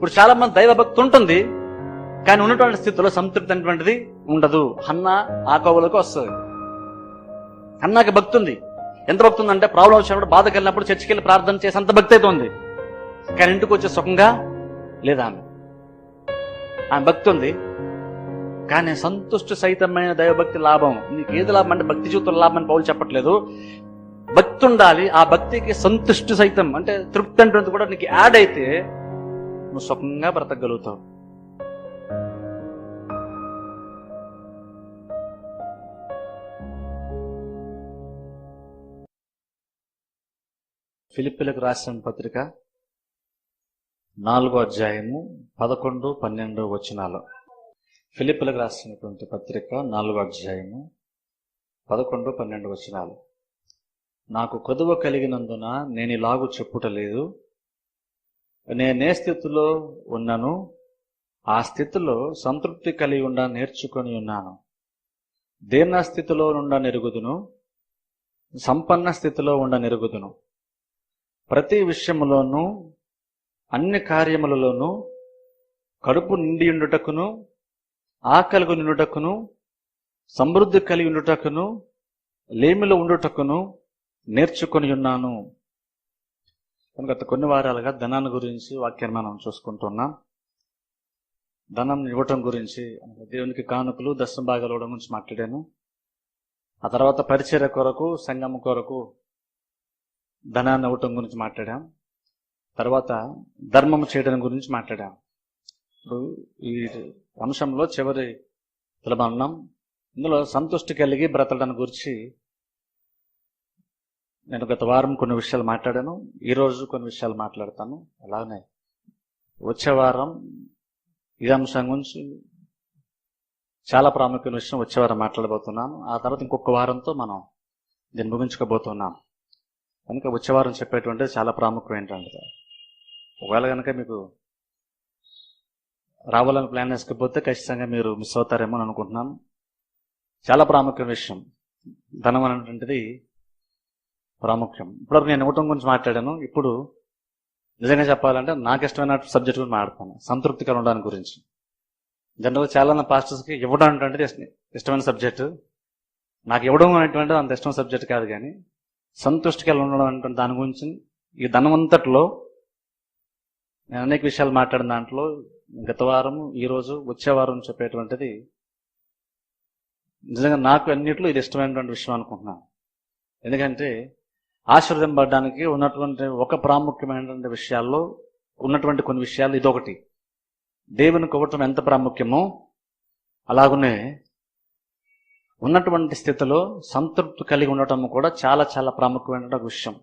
ఇప్పుడు చాలా మంది దైవభక్తి ఉంటుంది కానీ ఉన్నటువంటి స్థితిలో సంతృప్తి అనేటువంటిది ఉండదు. అన్న ఆ కోవలకు వస్తుంది. అన్నాకి భక్తి ఉంది. ఎంత భక్తి ఉందంటే ప్రాబ్లం వచ్చినప్పుడు బాధ కలిగినప్పుడు చర్చికి వెళ్ళి ప్రార్థన చేసి అంత భక్తి అయితే ఉంది. కానీ ఇంటికి వచ్చే సుఖంగా లేదా ఆమె? ఆమె భక్తి ఉంది. కానీ సంతుష్టి సహితమైన దైవభక్తి లాభం. నీకు ఏది లాభం అంటే భక్తి జీవితం లాభం అని పౌలు చెప్పట్లేదు. భక్తి ఉండాలి. ఆ భక్తికి సంతుష్టి సహితం అంటే తృప్తి అంటున్నది కూడా నీకు యాడ్ అయితే నువ్వు సుఖంగా బ్రతకగలుగుతావు ఫిలిపిలకు రాసిన పత్రిక నాలుగో అధ్యాయము పదకొండు పన్నెండు వచనాలు. ఫిలిపిలకు రాసినటువంటి పత్రిక నాలుగో అధ్యాయము పదకొండు పన్నెండు వచనాలు. నాకు కొదువ కలిగినందున నేను ఇలాగు చెప్పుటలేదు నేనే స్థితిలో ఉన్నాను ఆ స్థితిలో సంతృప్తి కలిగి ఉండ నేర్చుకొని ఉన్నాను. దీర్ణ స్థితిలో నుండ నెరుగుదును సంపన్న స్థితిలో ఉండ నెరుగుదును. ప్రతి విషయములోనూ అన్ని కార్యములలోనూ కడుపు నిండి ఉండుటకును ఆకలిగు నిండుటకును సమృద్ధి కలిగి ఉండుటకును లేమిలో ఉండుటకును నేర్చుకొని ఉన్నాను. గత కొన్ని వారాలుగా ధనాన్ని గురించి వాక్యాన్ని మనం చూసుకుంటున్నాం. ధనం ఇవ్వటం గురించి దేవునికి కానుకలు దశం భాగాలు ఇవ్వడం గురించి మాట్లాడాను. ఆ తర్వాత పరిచర్య కొరకు సంగమ కొరకు ధనాన్ని ఇవ్వటం గురించి మాట్లాడాం. తర్వాత ధర్మం చేయడం గురించి మాట్లాడాం. ఇప్పుడు ఈ అంశంలో చివరి పిలబన్నాం ఇందులో సంతృష్టి కలిగి బ్రతకడం గురించి నేను గత వారం కొన్ని విషయాలు మాట్లాడాను. ఈ రోజు కొన్ని విషయాలు మాట్లాడతాను. అలానే వచ్చే వారం ఈ అంశం గురించి చాలా ప్రాముఖ్యమైన విషయం వచ్చే వారం మాట్లాడబోతున్నాను. ఆ తర్వాత ఇంకొక వారంతో మనం దీన్ని ముగించుకోబోతున్నాం. కనుక వచ్చే వారం చెప్పేటువంటి చాలా ప్రాముఖ్యం ఏంటంటే ఒకవేళ కనుక మీకు రావాలని ప్లాన్ వేసుకపోతే ఖచ్చితంగా మీరు మిస్ అవుతారేమో అని అనుకుంటున్నాను. చాలా ప్రాముఖ్యమైన విషయం. ధనం అనేటువంటిది ప్రాముఖ్యం. ఇప్పుడు నేను ఇవ్వటం గురించి మాట్లాడాను. ఇప్పుడు నిజంగా చెప్పాలంటే నాకు ఇష్టమైన సబ్జెక్ట్ గురించి మాట్లాడతాను సంతృప్తికర ఉండడానికి గురించి. జనరల్గా చాలా పాస్టర్స్కి ఇవ్వడం అంటే ఇష్టమైన సబ్జెక్టు నాకు ఇవ్వడం అనేటువంటిది అంత ఇష్టమైన సబ్జెక్ట్ కాదు కానీ సంతుష్టికర ఉండడం అనేటువంటి దాని గురించి ఈ ధనవంతట్లో నేను అనేక విషయాలు మాట్లాడిన దాంట్లో గత వారం ఈరోజు రోజు వచ్చే వారం చెప్పేటువంటిది నిజంగా నాకు అన్నిట్లో ఇది ఇష్టమైనటువంటి విషయం అనుకుంటున్నాను. ఎందుకంటే ఆశీర్వదింపడానికి ఉన్నటువంటి ఒక ప్రాముఖ్యమైనటువంటి విషయాల్లో ఉన్నటువంటి కొన్ని విషయాలు ఇదొకటి. దేవుని కొవ్వటం ఎంత ప్రాముఖ్యమో అలాగనే ఉన్నటువంటి స్థితిలో సంతృప్తి కలిగి ఉండటం కూడా చాలా చాలా ప్రాముఖ్యమైన విషయం.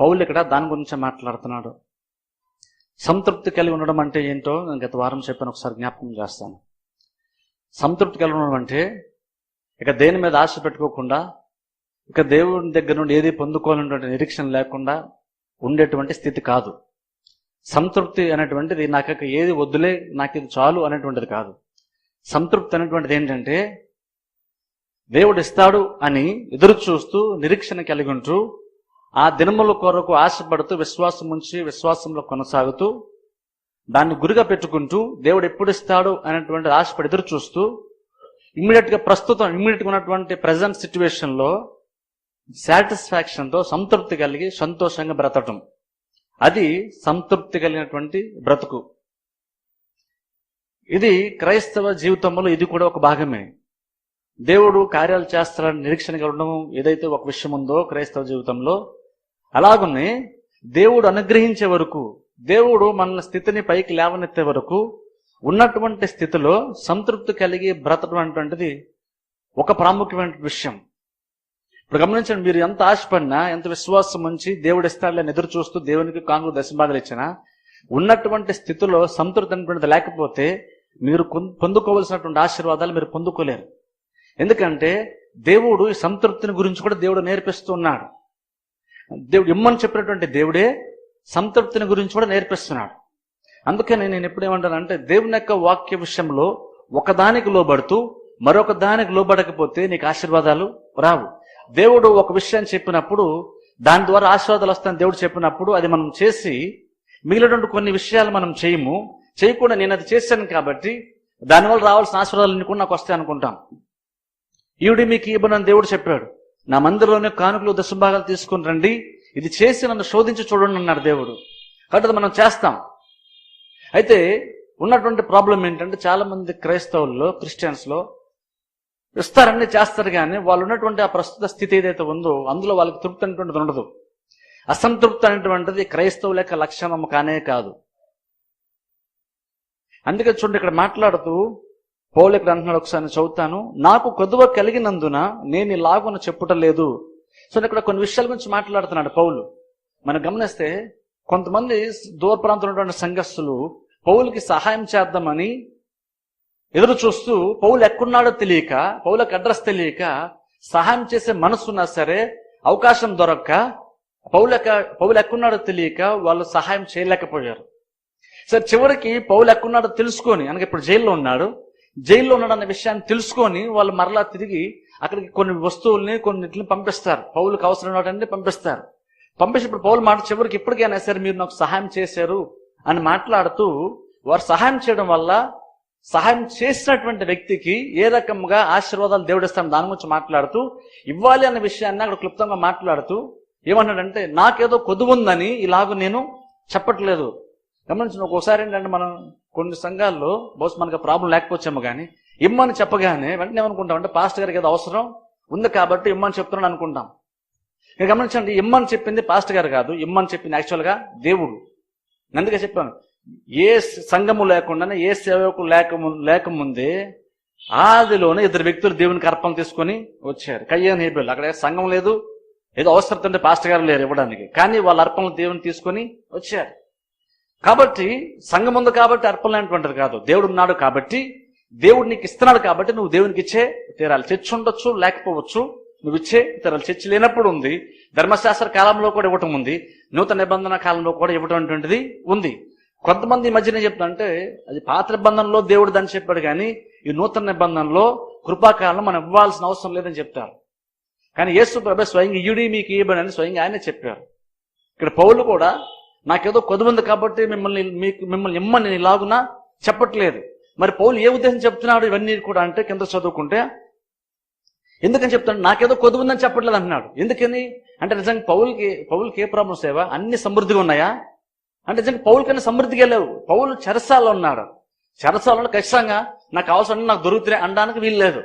పౌలు ఇక్కడ దాని గురించి మాట్లాడుతున్నాడు. సంతృప్తి కలిగి ఉండడం అంటే ఏంటో నేను గత వారం చెప్పాను ఒకసారి జ్ఞాపకం చేస్తాను. సంతృప్తి కలిగి ఉండడం అంటే ఇక దేని మీద ఆశ పెట్టుకోకుండా ఇక దేవుని దగ్గర నుండి ఏది పొందుకోవాలన్నటువంటి నిరీక్షణ లేకుండా ఉండేటువంటి స్థితి కాదు. సంతృప్తి అనేటువంటిది నాకు ఏది వద్దులే నాకు ఇది చాలు అనేటువంటిది కాదు. సంతృప్తి అనేటువంటిది ఏంటంటే దేవుడు ఇస్తాడు అని ఎదురు చూస్తూ నిరీక్షణ కలిగి ఉంటూ ఆ దినముల కొరకు ఆశపడుతూ విశ్వాసం ఉంచి విశ్వాసంలో కొనసాగుతూ దాన్ని గురిగా పెట్టుకుంటూ దేవుడు ఎప్పుడు ఇస్తాడు అనేటువంటి ఆశపడి ఎదురు చూస్తూ ఇమ్మీడియట్గా ప్రస్తుతం ఇమ్మీడియట్గా ఉన్నటువంటి ప్రజెంట్ సిచ్యువేషన్లో సాటిస్ఫాక్షన్తో సాటిస్ఫాక్షన్తో సంతృప్తి కలిగి సంతోషంగా బ్రతకటం. అది సంతృప్తి కలిగినటువంటి బ్రతుకు. ఇది క్రైస్తవ జీవితంలో ఇది కూడా ఒక భాగమే. దేవుడు కార్యాలు చేస్తారని నిరీక్షణ కలగడం ఏదైతే ఒక విషయం ఉందో క్రైస్తవ జీవితంలో అలాగనే దేవుడు అనుగ్రహించే వరకు దేవుడు మన స్థితిని పైకి లేవనెత్తే వరకు ఉన్నటువంటి స్థితిలో సంతృప్తి కలిగి బ్రతకడం అనేటువంటిది ఒక ప్రాముఖ్యమైన విషయం. ఇప్పుడు గమనించండి మీరు ఎంత ఆశపడినా ఎంత విశ్వాసం ఉంచి దేవుడు ఇస్తాడని ఎదురు చూస్తూ దేవునికి కాంగ్రెస్ దశబాధలు ఇచ్చినా ఉన్నటువంటి స్థితిలో సంతృప్తి అనేటువంటిది లేకపోతే మీరు పొందుకోవలసినటువంటి ఆశీర్వాదాలు మీరు పొందుకోలేరు. ఎందుకంటే దేవుడు ఈ సంతృప్తిని గురించి కూడా దేవుడు నేర్పిస్తున్నాడు దేవుడు ఇమ్మని చెప్పినటువంటి దేవుడే సంతృప్తిని గురించి కూడా నేర్పిస్తున్నాడు. అందుకని నేను ఎప్పుడు ఏమంటానంటే దేవుని యొక్క వాక్య విషయంలో ఒకదానికి లోబడుతూ మరొక దానికి లోబడకపోతే నీకు ఆశీర్వాదాలు రావు. దేవుడు ఒక విషయం చెప్పినప్పుడు దాని ద్వారా ఆశీర్వాదాలు వస్తాయని దేవుడు చెప్పినప్పుడు అది మనం చేసి మిగిలినటువంటి కొన్ని విషయాలు మనం చేయము. చేయకుండా నేను అది చేశాను కాబట్టి దానివల్ల రావాల్సిన ఆశీర్వాదాలు కూడా నాకు వస్తాయి అనుకుంటాం. ఈవిడి మీకు ఇవ్వనని దేవుడు చెప్పాడు. నా మందిరంలోనే కానుకలు దశభాగాలు తీసుకుని రండి. ఇది చేసి నన్ను శోధించి చూడండి అన్నాడు దేవుడు. కాబట్టి మనం చేస్తాం. అయితే ఉన్నటువంటి ప్రాబ్లం ఏంటంటే చాలా మంది క్రైస్తవుల్లో క్రిస్టియన్స్లో లో చేస్తారు కానీ వాళ్ళు ఉన్నటువంటి ఆ ప్రస్తుత స్థితి ఏదైతే ఉందో అందులో వాళ్ళకి తృప్తి అనేటువంటిది ఉండదు. అసంతృప్తి అనేటువంటిది క్రైస్తవుల యొక్క లక్షణం కానే కాదు. అందుకే చూడండి ఇక్కడ మాట్లాడుతూ పౌలు ఇక్కడ అంటున్నాడు ఒకసారి చదువుతాను నాకు కొద్దువ కలిగినందున నేను ఇలాగున చెప్పుట లేదు. సో ఇక్కడ కొన్ని విషయాల గురించి మాట్లాడుతున్నాడు పౌలు. మనం గమనిస్తే కొంతమంది దూర ప్రాంతంలో ఉన్నటువంటి సంఘస్థులు పౌలకి సహాయం చేద్దామని ఎదురు చూస్తూ పౌలు ఎక్కడున్నాడో తెలియక పౌలకు అడ్రస్ తెలియక సహాయం చేసే మనసున్నా సరే అవకాశం దొరక్క పౌలు ఎక్క పౌలు ఎక్కడున్నాడో తెలియక వాళ్ళు సహాయం చేయలేకపోయారు. సరే చివరికి పౌలు ఎక్కడున్నాడో తెలుసుకొని అనగా ఇప్పుడు జైల్లో ఉన్నాడు జైల్లో ఉన్నాడు అన్న విషయాన్ని తెలుసుకొని వాళ్ళు మరలా తిరిగి అక్కడికి కొన్ని వస్తువుల్ని కొన్నిటిని పంపిస్తారు. పౌలకు అవసరం ఉన్నాడంటే పంపిస్తారు. పంపించినప్పుడు పౌలు మాట చివరికి ఇప్పటికైనా సరే మీరు నాకు సహాయం చేశారు అని మాట్లాడుతూ వారు సహాయం చేయడం వల్ల సహాయం చేసినటువంటి వ్యక్తికి ఏ రకంగా ఆశీర్వాదాలు దేవుడిస్తాను దాని గురించి మాట్లాడుతూ ఇవ్వాలి అన్న విషయాన్ని అక్కడ క్లుప్తంగా మాట్లాడుతూ ఏమన్నాడంటే నాకేదో కొద్దు ఉందని ఇలాగ నేను చెప్పట్లేదు. గమనించిన ఒక్కోసారి ఏంటంటే మనం కొన్ని సంఘాల్లో బహుశా మనకు ప్రాబ్లం లేకపోవచ్చేమో కానీ ఇమ్మని చెప్పగానే వెంటనే ఏమనుకుంటాం అంటే పాస్టర్ గారికి ఏదో అవసరం ఉంది కాబట్టి ఇమ్మని చెప్తున్నాను అనుకుంటాం. ఇక గమనించండి ఇమ్మని చెప్పింది పాస్టర్ గారు కాదు ఇమ్మని చెప్పింది యాక్చువల్గా దేవుడు. అందుకే చెప్పాను ఏ సంఘము లేకుండానే ఏ సేవకు లేక లేకముందే ఆదిలోనే ఇద్దరు వ్యక్తులు దేవునికి అర్పణ తీసుకొని వచ్చారు. కయ్యాన్ హేబెల్ అక్కడ సంఘం లేదు ఏదో అవసరం ఉంటే పాస్టర్ గారు లేరు ఇవ్వడానికి. కానీ వాళ్ళ అర్పణలు దేవుని తీసుకొని వచ్చారు. కాబట్టి సంఘం ఉంది కాబట్టి అర్పణలు అనేటువంటిది కాదు. దేవుడు ఉన్నాడు కాబట్టి దేవుడు నీకు ఇస్తున్నాడు కాబట్టి నువ్వు దేవునికి ఇచ్చే తీరాలి. చర్చ్ ఉండొచ్చు లేకపోవచ్చు నువ్వు ఇచ్చే తీరాలి. చర్చ్ లేనప్పుడు ఉంది. ధర్మశాస్త్ర కాలంలో కూడా ఇవ్వటం ఉంది. నూతన నిబంధన కాలంలో కూడా ఇవ్వటం ఉంది. కొంతమంది ఈ మధ్యన చెప్తుంటే అది పాత నిబంధనలో దేవుడు దాన్ని చెప్పాడు కానీ ఈ నూతన నిబంధనలో కృపాకాలం మనం ఇవ్వాల్సిన అవసరం లేదని చెప్తారు. కానీ యేసు ప్రభు స్వయంగా ఇయుడి మీకు ఇవ్వబడి అని స్వయంగా ఆయనే చెప్పారు. ఇక్కడ పౌలు కూడా నాకేదో కొద్దుమంది కాబట్టి మిమ్మల్ని మీకు మిమ్మల్ని ఇమ్మని నేను ఇలాగునా? చెప్పట్లేదు. మరి పౌలు ఏ ఉద్దేశం చెప్తున్నాడు ఇవన్నీ కూడా అంటే కింద చదువుకుంటే ఎందుకని చెప్తాడు? నాకేదో కొద్దుందని చెప్పట్లేదు అంటున్నాడు. ఎందుకని? అంటే నిజంగా పౌల్కి పౌల్కి ఏ ప్రాబ్లమ్స్ ఏవా అన్ని సమృద్ధిగా ఉన్నాయా? అంటే నిజంగా పౌల్ కన్నా సమృద్ధిగా లేవు పౌలు చెరసాల్లో ఉన్నాడు. చెరసాలలో ఖచ్చితంగా నాకు కావాల్సిన నాకు దొరుకుతున్నాయి అనడానికి వీలు లేదు.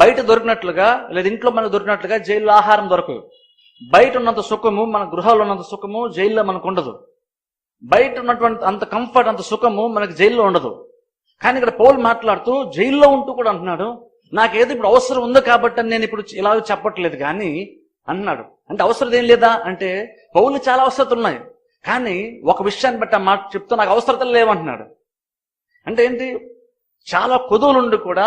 బయట దొరికినట్లుగా లేదా ఇంట్లో మనకు దొరికినట్లుగా జైల్లో ఆహారం దొరకదు. బయట ఉన్నంత సుఖము మన గృహాల్లో ఉన్నంత సుఖము జైల్లో మనకు ఉండదు. బయట ఉన్నటువంటి అంత కంఫర్ట్ అంత సుఖము మనకు జైల్లో ఉండదు. కానీ ఇక్కడ పౌలు మాట్లాడుతూ జైల్లో ఉంటూ కూడా అంటున్నాడు నాకేదో ఇప్పుడు అవసరం ఉంది కాబట్టి అని నేను ఇప్పుడు ఇలా చెప్పట్లేదు కానీ అన్నాడు అంటే అవసరం ఏం లేదా? అంటే పౌలు చాలా అవసరతలు ఉన్నాయి. కానీ ఒక విషయాన్ని బట్టి ఆ మాట చెప్తూ నాకు అవసరతలు లేవంటున్నాడు. అంటే ఏంటి? చాలా కొదువులుండి కూడా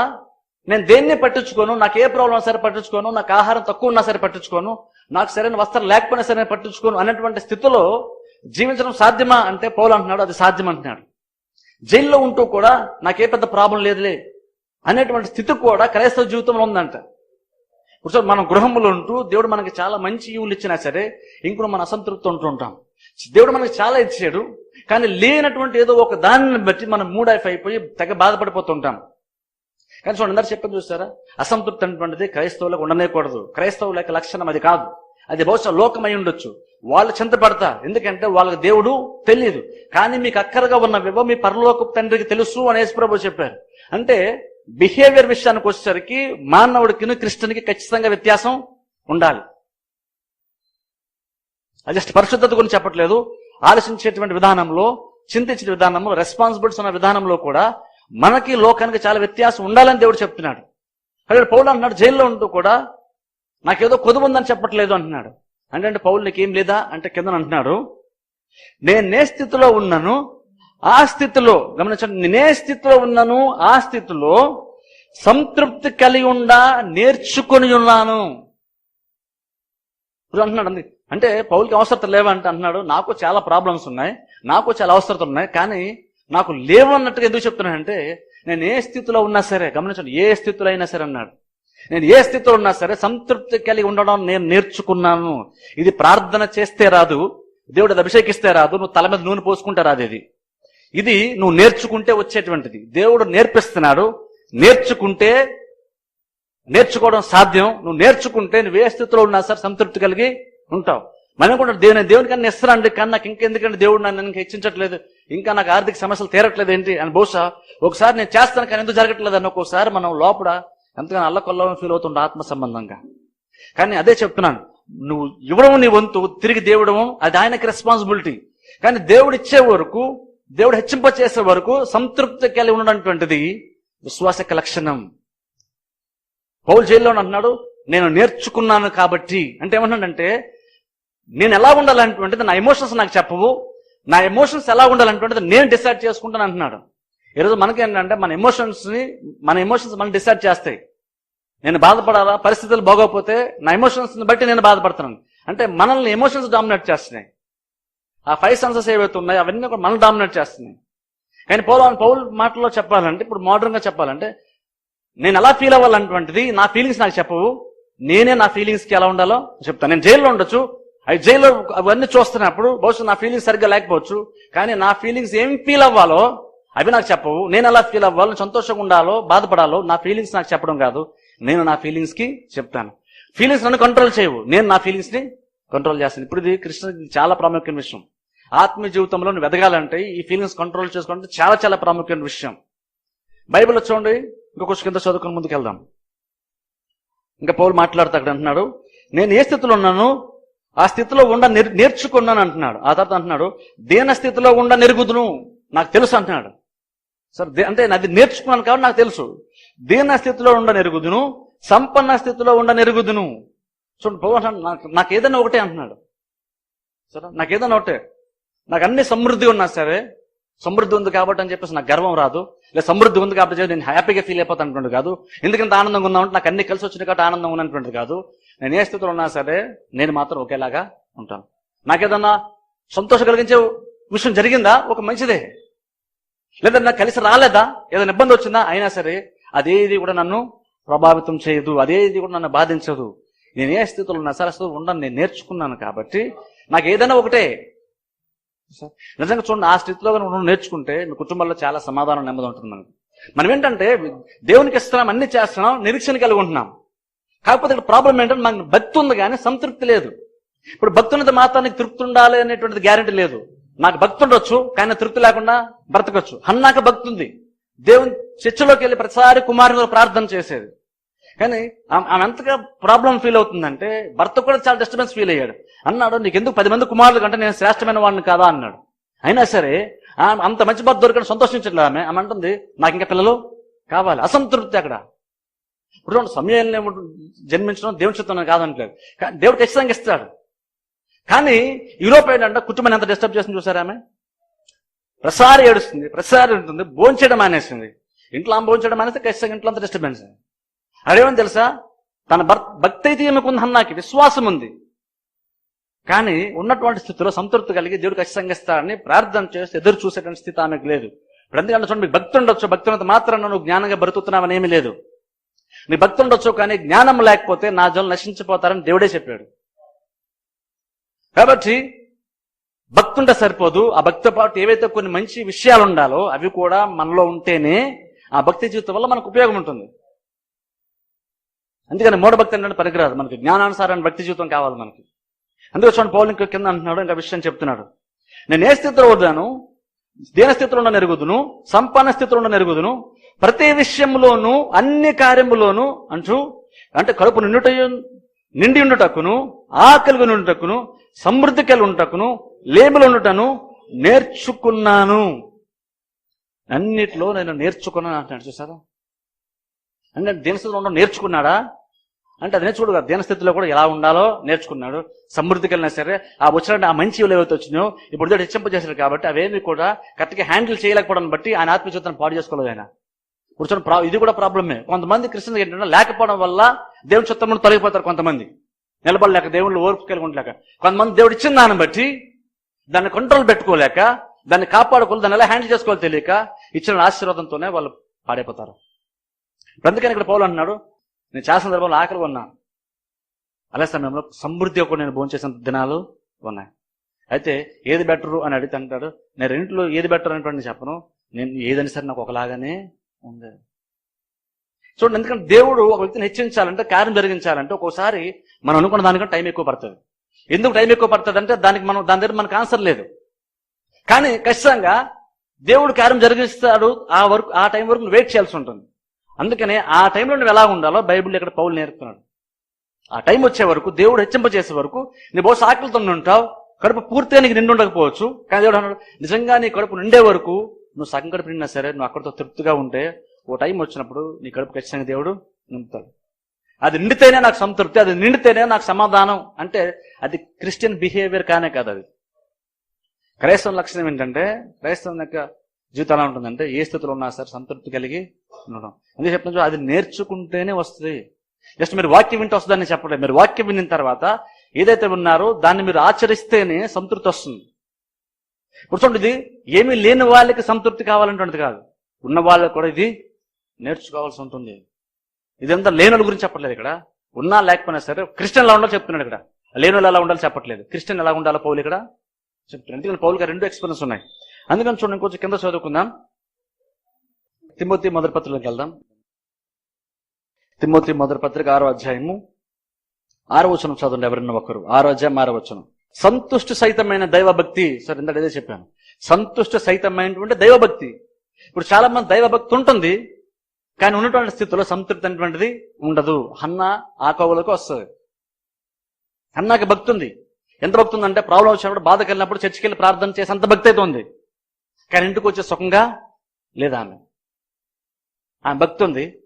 నేను దేన్ని పట్టించుకోను నాకు ఏ ప్రాబ్లం సరే పట్టించుకోను నాకు ఆహారం తక్కువ ఉన్నా సరే పట్టించుకోను నాకు సరైన వస్త్రం లేకపోయినా సరే పట్టించుకోను అనేటువంటి స్థితిలో జీవించడం సాధ్యమా అంటే పౌలు అంటున్నాడు అది సాధ్యం అంటున్నాడు జైల్లో ఉంటూ కూడా నాకే పెద్ద ప్రాబ్లం లేదులే అనేటువంటి స్థితి కూడా క్రైస్తవ జీవితంలో ఉందంట. ఇప్పుడు మనం గృహంలో ఉంటూ దేవుడు మనకి చాలా మంచి ఈవులు ఇచ్చినా సరే ఇంకొక మన అసంతృప్తి ఉంటూ ఉంటాం. దేవుడు మనకి చాలా ఇచ్చాడు కానీ లేనటువంటి ఏదో ఒక దానిని బట్టి మనం మూడ్ ఆఫ్ అయిపోయి తెగ బాధపడిపోతుంటాం. కానీ చూడండి అందరు చెప్పని చూస్తారా? అసంతృప్తి అనేటువంటిది క్రైస్తవులకు ఉండనేకూడదు. క్రైస్తవుల యొక్క లక్షణం అది కాదు. అది బహుశా లోకమై ఉండొచ్చు. వాళ్ళు చింతపడతారు ఎందుకంటే వాళ్ళకి దేవుడు తెలియదు కానీ మీకు అక్కరగా ఉన్న వివ మీ పరలోక తండ్రికి తెలుసు అని యేసుప్రభు చెప్పారు. అంటే బిహేవియర్ విషయానికి వచ్చేసరికి మానవుడికి క్రిస్టియన్కి ఖచ్చితంగా వ్యత్యాసం ఉండాలి. అది జస్ట్ పరిశుద్ధత గురించి చెప్పట్లేదు. ఆలోచించేటువంటి విధానంలో చింతించిన విధానంలో రెస్పాన్సిబిలిటీస్ ఉన్న విధానంలో కూడా మనకి లోకానికి చాలా వ్యత్యాసం ఉండాలని దేవుడు చెప్తున్నాడు. అక్కడ పౌలు అంటున్నాడు జైల్లో ఉంటూ కూడా నాకేదో కొదువు ఉందని చెప్పట్లేదు అంటున్నాడు. అంటే అంటే పౌలు నీకేం లేదా? అంటే కింద అంటున్నాడు నేను ఏ స్థితిలో ఉన్నాను ఆ స్థితిలో గమనించండి నేనే స్థితిలో ఉన్నాను ఆ స్థితిలో సంతృప్తి కలిగి ఉండా నేర్చుకొని ఉన్నాను. ఇప్పుడు అంటున్నాడు అంటే పౌలకి అవసరత లేవంటే అంటున్నాడు. నాకు చాలా ప్రాబ్లమ్స్ ఉన్నాయి. నాకు చాలా అవసరతలు ఉన్నాయి. కానీ నాకు లేవన్నట్టుగా ఎందుకు చెప్తున్నానంటే నేను ఏ స్థితిలో ఉన్నా సరే గమనించండి ఏ స్థితిలో అయినా సరే అన్నాడు. నేను ఏ స్థితిలో ఉన్నా సరే సంతృప్తి కలిగి ఉండడం నేను నేర్చుకున్నాను. ఇది ప్రార్థన చేస్తే రాదు. దేవుడు అభిషేకిస్తే రాదు. నువ్వు తల మీద నూనె పోసుకుంటే రాదు ఇది. ఇది నువ్వు నేర్చుకుంటే వచ్చేటువంటిది. దేవుడు నేర్పిస్తున్నాడు. నేర్చుకుంటే నేర్చుకోవడం సాధ్యం. నువ్వు నేర్చుకుంటే నువ్వు ఏ స్థితిలో ఉన్నా సరే సంతృప్తి కలిగి ఉంటావు. మనం కూడా దేవుని దేవుని కన్నా ఇస్తానండి కానీ నాకు ఇంకెందుకంటే దేవుడు నన్ను ఇంకా హెచ్చించట్లేదు. ఇంకా నాకు ఆర్థిక సమస్యలు తీరట్లేదు ఏంటి అని బహుశా ఒకసారి నేను చేస్తాను కానీ ఎందుకు జరగట్లేదు అని ఒక్కోసారి మనం లోపల ఎంతగానో అల్లకొల్లం ఫీల్ అవుతుండే ఆత్మ సంబంధంగా. కానీ అదే చెప్తున్నాను. నువ్వు ఇవ్వడం నీ వంతు తిరిగి దేవుడము అది ఆయనకి రెస్పాన్సిబిలిటీ కానీ దేవుడు ఇచ్చే వరకు దేవుడు హెచ్చింప చేసే వరకు సంతృప్తి కలిగి ఉన్నటువంటిది విశ్వాసక లక్షణం పౌల్ జైల్లో అంటున్నాడు నేను నేర్చుకున్నాను కాబట్టి. అంటే ఏమన్నాడంటే నేను ఎలా ఉండాలనేటువంటిది నా ఎమోషన్స్ నాకు చెప్పవు. నా ఎమోషన్స్ ఎలా ఉండాలనేటువంటిది నేను డిసైడ్ చేసుకుంటాను అంటున్నాడు. ఈరోజు మనకి ఏంటంటే మన ఎమోషన్స్ని మన ఎమోషన్స్ మనం డిసైడ్ చేస్తాయి. నేను బాధపడాలా? పరిస్థితులు బాగోకపోతే నా ఎమోషన్స్ని బట్టి నేను బాధపడుతున్నాను. అంటే మనల్ని ఎమోషన్స్ డామినేట్ చేస్తున్నాయి. ఆ ఫైవ్ సెన్సెస్ ఏవైతే ఉన్నాయో అవన్నీ కూడా మనల్ని డామినేట్ చేస్తున్నాయి. కానీ పౌల్ పౌల్ మాటలో చెప్పాలంటే ఇప్పుడు మోడర్న్గా చెప్పాలంటే నేను ఎలా ఫీల్ అవ్వాలంటువంటిది నా ఫీలింగ్స్ నాకు చెప్పవు. నేనే నా ఫీలింగ్స్కి ఎలా ఉండాలో చెప్తాను. నేను జైల్లో ఉండొచ్చు. అవి జైల్లో అవన్నీ చూస్తున్నప్పుడు బహుశా నా ఫీలింగ్స్ సరిగ్గా లేకపోవచ్చు. కానీ నా ఫీలింగ్స్ ఏం ఫీల్ అవ్వాలో అవి నాకు చెప్పవు. నేను ఎలా ఫీల్ అవ్వాలో సంతోషంగా ఉండాలో బాధపడాలో నా ఫీలింగ్స్ నాకు చెప్పడం కాదు. నేను నా ఫీలింగ్స్కి చెప్తాను. ఫీలింగ్స్ నన్ను కంట్రోల్ చేయవు. నేను నా ఫీలింగ్స్ని కంట్రోల్ చేస్తాను. ఇప్పుడు ఇది కృష్ణ చాలా ప్రాముఖ్యమైన విషయం. ఆత్మీయ జీవితంలో నువ్వు ఎదగాలంటే ఈ ఫీలింగ్స్ కంట్రోల్ చేసుకుంటే చాలా చాలా ప్రాముఖ్యమైన విషయం. బైబిల్ చూడండి. ఇంకొక కింద చదువుకుని ముందుకు వెళ్దాం. ఇంకా పౌలు మాట్లాడుతూ అక్కడ అంటున్నాడు. నేను ఏ స్థితిలో ఉన్నాను ఆ స్థితిలో ఉండ నేర్చుకున్నాను అంటున్నాడు. ఆ తర్వాత అంటున్నాడు దేన స్థితిలో ఉండ నెరుగుదును? నాకు తెలుసు అంటున్నాడు. సార్ అంటే అది నేర్చుకున్నాను కాబట్టి నాకు తెలుసు. దీన స్థితిలో ఉండ నెరుగుదును? సంపన్న స్థితిలో ఉండ నెరుగుదును? చూడండి పౌలు నాకు నాకు ఏదైనా ఒకటే అంటున్నాడు. సరే నాకు ఏదైనా ఒకటే. నాకు అన్ని సమృద్ధి ఉన్నా సరే సమృద్ధి ఉంది కాబట్టి అని చెప్పేసి నాకు గర్వం రాదు. లేదా సమృద్ధి ఉంది కాబట్టి నేను హ్యాపీగా ఫీల్ అయిపోతాను అనుకుంటుంది కాదు. ఎందుకంత ఆనందంగా ఉన్నామంటే నాకు అన్ని కలిసి వచ్చిన కాబట్టి ఆనందంగా ఉన్నటువంటి కాదు. నేను ఏ స్థితిలో ఉన్నా సరే నేను మాత్రం ఒకేలాగా ఉంటాను. నాకేదన్నా సంతోషం కలిగించే విషయం జరిగిందా? ఒక మంచిదే. లేదా నాకు కలిసి రాలేదా? ఏదైనా ఇబ్బంది వచ్చిందా? అయినా సరే అదేది కూడా నన్ను ప్రభావితం చేయదు. అదేది కూడా నన్ను బాధించదు. నేను ఏ స్థితిలో ఉన్నా సరే అసలు ఉండను. నేను నేర్చుకున్నాను కాబట్టి నాకు ఏదైనా ఒకటే. నిజంగా చూడండి ఆ స్థితిలో మనం నేర్చుకుంటే మీ కుటుంబంలో చాలా సమాధానం నెమ్మది ఉంటుంది మనకి. మనం ఏంటంటే దేవునికి ఇస్తున్నాం అన్ని చేస్తున్నాం నిరీక్షణ కలిగి ఉంటున్నాం. కాకపోతే ఇక్కడ ప్రాబ్లం ఏంటంటే మనకు భక్తి ఉంది కానీ సంతృప్తి లేదు. ఇప్పుడు భక్తి ఉన్నది తృప్తి ఉండాలి అనేటువంటిది గ్యారెంటీ లేదు. నాకు భక్తి ఉండొచ్చు కానీ తృప్తి లేకుండా బ్రతకొచ్చు. హన్నాక భక్తి ఉంది. దేవుని చర్చలోకి వెళ్ళి ప్రతిసారి కుమారుని ప్రార్థన చేసేది. కానీ ఆమె ఆమె ఎంతగా ప్రాబ్లం ఫీల్ అవుతుందంటే భర్త కూడా చాలా డిస్టర్బెన్స్ ఫీల్ అయ్యాడు. అన్నాడు నీకు ఎందుకు పది మంది కుమారులు కంటే నేను శ్రేష్టమైన వాడిని కాదా? అన్నాడు. అయినా సరే అంత మంచి భర్త దొరికని సంతోషించట్లేదు ఆమె. ఆమె అంటుంది నాకు ఇంకా పిల్లలు కావాలి. అసంతృప్తి అక్కడ. ఇప్పుడు సమయంలో సమయాన్ని జన్మించడం దేవుని చిత్తం కాదనట్లేదు. దేవుడు ఖచ్చితంగా ఇస్తాడు. కానీ యూరోప్ ఏంటంటే కుటుంబాన్ని ఎంత డిస్టర్బ్ చేస్తుంది చూసారా ఆమె? ప్రసారి ఏడుస్తుంది ప్రసారి ఉంటుంది భోంచేయడం మానేసింది. ఇంట్లో ఆమె భోంచడం మానేస్తే ఖచ్చితంగా ఇంట్లో అంత డిస్టర్బెన్స్ అదేమని తెలుసా? తన భర్త భక్తి అయితే ఏమకుంది అన్నాకి విశ్వాసం ఉంది. కానీ ఉన్నటువంటి స్థితిలో సంతృప్తి కలిగి దేవుడు ఖచ్చితంగా ఇస్తాడని ప్రార్థన చేస్తే ఎదురు చూసేటువంటి స్థితి ఆమెకు లేదు. ఇప్పుడు ఎందుకంటే చూడండి మీకు భక్తి ఉండొచ్చు భక్తి ఉన్నంత మాత్రం నువ్వు జ్ఞానంగా బ్రతుకుతున్నావని ఏమీ లేదు. నీ భక్తి ఉండొచ్చు కానీ జ్ఞానం లేకపోతే నా జనం నశించిపోతారని దేవుడే చెప్పాడు. కాబట్టి భక్తి ఉంటే సరిపోదు. ఆ భక్తితో పాటు ఏవైతే కొన్ని మంచి విషయాలు ఉండాలో అవి కూడా మనలో ఉంటేనే ఆ భక్తి జీవితం వల్ల మనకు ఉపయోగం ఉంటుంది. అందుకని మూఢభక్తి అంటే పనికిరాదు. మనకి జ్ఞానానుసారాన్ని భక్తి జీవితం కావాలి మనకి. అందుకే చూడండి పౌలు కింద అంటున్నాడు ఇంకా విషయం చెప్తున్నాడు. నేను ఏ స్థితిలో ఉన్నాను? దీన స్థితిలో ఉన్న నెరుగుదును సంపన్న స్థితిలో ఉన్న నెరుగుదును ప్రతి విషయంలోనూ అన్ని కార్యములోనూ అంటూ అంటే కడుపు నిండుట నిండి ఉండుటకును ఆకలిగా ఉండుటకును సమృద్ధి కలిగి ఉండుటకును లేబులు ఉండుటను నేర్చుకున్నాను. అన్నిట్లో నేను నేర్చుకున్నాను అంటున్నాడు చూసారా అంటే దీనస్థితిలో ఉండడం నేర్చుకున్నాడా? అంటే అది నేర్చుకోడు కదా. దీనస్థితిలో కూడా ఎలా ఉండాలో నేర్చుకున్నాడు. సమృద్ధికి వెళ్ళినా సరే ఆ వచ్చిన ఆ మంచి ఏవైతే వచ్చినాయో ఇప్పుడు ఇద్దరు చేశారు కాబట్టి అవేమి కూడా కరెక్ట్గా హ్యాండిల్ చేయలేకపోవడం బట్టి ఆయన ఆత్మీయతను పాడు చేసుకోలేదు ఆయన. కూర్చొని ఇది కూడా ప్రాబ్లమే. కొంతమంది క్రిస్టియన్స్ ఏంటంటే లేకపోవడం వల్ల దేవుని చిత్తంలో తొలగిపోతారు కొంతమంది. నిలబడలేక దేవుళ్ళు ఓర్పు కలిగి ఉండలేక. కొంతమంది దేవుడు ఇచ్చిన దాన్ని బట్టి దాన్ని కంట్రోల్ పెట్టుకోలేక దాన్ని కాపాడుకోవాలి దాన్ని ఎలా హ్యాండిల్ చేసుకోవాలి తెలియక ఇచ్చిన ఆశీర్వాదంతోనే వాళ్ళు పాడైపోతారు. అందుకని ఇక్కడ పౌలు అంటున్నాడు నేను చాలా సందర్భంలో ఆకలి ఉన్నా అలా సమయంలో సమృద్ధి ఒక నేను భోంచేసిన దినాలు ఉన్నాయి. అయితే ఏది బెటరు అని అడిగితే అంటాడు నేను రెండింటిలో ఏది బెటర్ అనేటువంటి చెప్పను. నేను ఏదని సరే నాకు ఒకలాగానే ఉంది. చూడండి ఎందుకంటే దేవుడు ఒక వ్యక్తిని హెచ్చించాలంటే కార్యం జరిగించాలంటే ఒక్కోసారి మనం అనుకున్న దానికంటే టైం ఎక్కువ పడుతుంది. ఎందుకు టైం ఎక్కువ పడుతుంది అంటే దానికి మనం దాని దగ్గర మనకు ఆన్సర్ లేదు. కానీ ఖచ్చితంగా దేవుడు కార్యం జరిగిస్తాడు ఆ వరకు ఆ టైం వరకు వెయిట్ చేయాల్సి ఉంటుంది. అందుకనే ఆ టైంలో నువ్వు ఎలా ఉండాలో బైబిల్ ఇక్కడ పౌలు నేర్పుతున్నాడు. ఆ టైం వచ్చే వరకు దేవుడు హెచ్చింపజేసే వరకు నీ బహుశా ఆకలితో ఉంటావు కడుపు పూర్తిగా నీకు నిండి ఉండకపోవచ్చు కానీ దేవుడు అన్నాడు నిజంగా నీ కడుపు నిండే వరకు నువ్వు సగం కడుపు నిండినా సరే నువ్వు అక్కడితో తృప్తిగా ఉంటే ఓ టైం వచ్చినప్పుడు నీ కడుపు ఖచ్చితంగా దేవుడు నింపుతాడు. అది నిండితేనే నాకు సంతృప్తి అది నిండితేనే నాకు సమాధానం. అంటే అది క్రిస్టియన్ బిహేవియర్ కానే కాదు అది. క్రైస్తవ లక్షణం ఏంటంటే క్రైస్తవం యొక్క జీవితం ఎలా ఉంటుందంటే ఏ స్థితిలో ఉన్నా సరే సంతృప్తి కలిగి ఉండడం అందుకే చెప్తున్నా అది నేర్చుకుంటేనే వస్తుంది. జస్ట్ మీరు వాక్యం వింటే వస్తుందని చెప్పలేదు మీరు వాక్యం విన్న తర్వాత ఏదైతే ఉన్నారో దాన్ని మీరు ఆచరిస్తేనే సంతృప్తి వస్తుంది. ఇప్పుడు చూడండి ఇది ఏమీ లేని వాళ్ళకి సంతృప్తి కావాలంటుంది కాదు. ఉన్న వాళ్ళకి కూడా ఇది నేర్చుకోవాల్సి ఉంటుంది. ఇదంతా లేనుల గురించి చెప్పట్లేదు ఇక్కడ. ఉన్నా లేకపోయినా సరే క్రిస్టియన్ ఎలా ఉండాలో చెప్తున్నాడు ఇక్కడ. లేనులు ఎలా ఉండాలో చెప్పట్లేదు. క్రిస్టియన్ ఎలా ఉండాలో పౌలు ఇక్కడ చెప్తున్నాడు. ఎందుకంటే పౌలుగా రెండు ఎక్స్పీరియన్స్ ఉన్నాయి. అందుకని చూడండి కొంచెం కింద చదువుకుందాం. తిమ్మోతి మొదటి పత్రికలోకి వెళ్దాం. తిమ్మోతి మొదటి పత్రిక ఆరో అధ్యాయము. ఆరో వచనం చదవండి ఎవరన్నా ఒకరు. ఆరో అధ్యాయం ఆరో వచనం. సంతుష్టి సహితమైన దైవభక్తి సరే ఇందాక ఇదే చెప్పాను. సంతుష్టి సహితమైనటువంటి దైవభక్తి. ఇప్పుడు చాలా మంది దైవభక్తి ఉంటుంది కానీ ఉన్నటువంటి స్థితిలో సంతృప్తి అనేటువంటిది ఉండదు. అన్న ఆ కోవలకు వస్తుంది. హన్నాకి భక్తి ఉంది. ఎంత భక్తి ఉందంటే ప్రాబ్లం వచ్చినప్పుడు బాధ కలిగినప్పుడు చర్చికి వెళ్ళి ప్రార్థన చేసి అంత భక్తి అయితే ఉంది. కానీ ఇంటికి వచ్చే సుఖంగా లేదా ఆమె? ఆమె భక్తి ఉంది.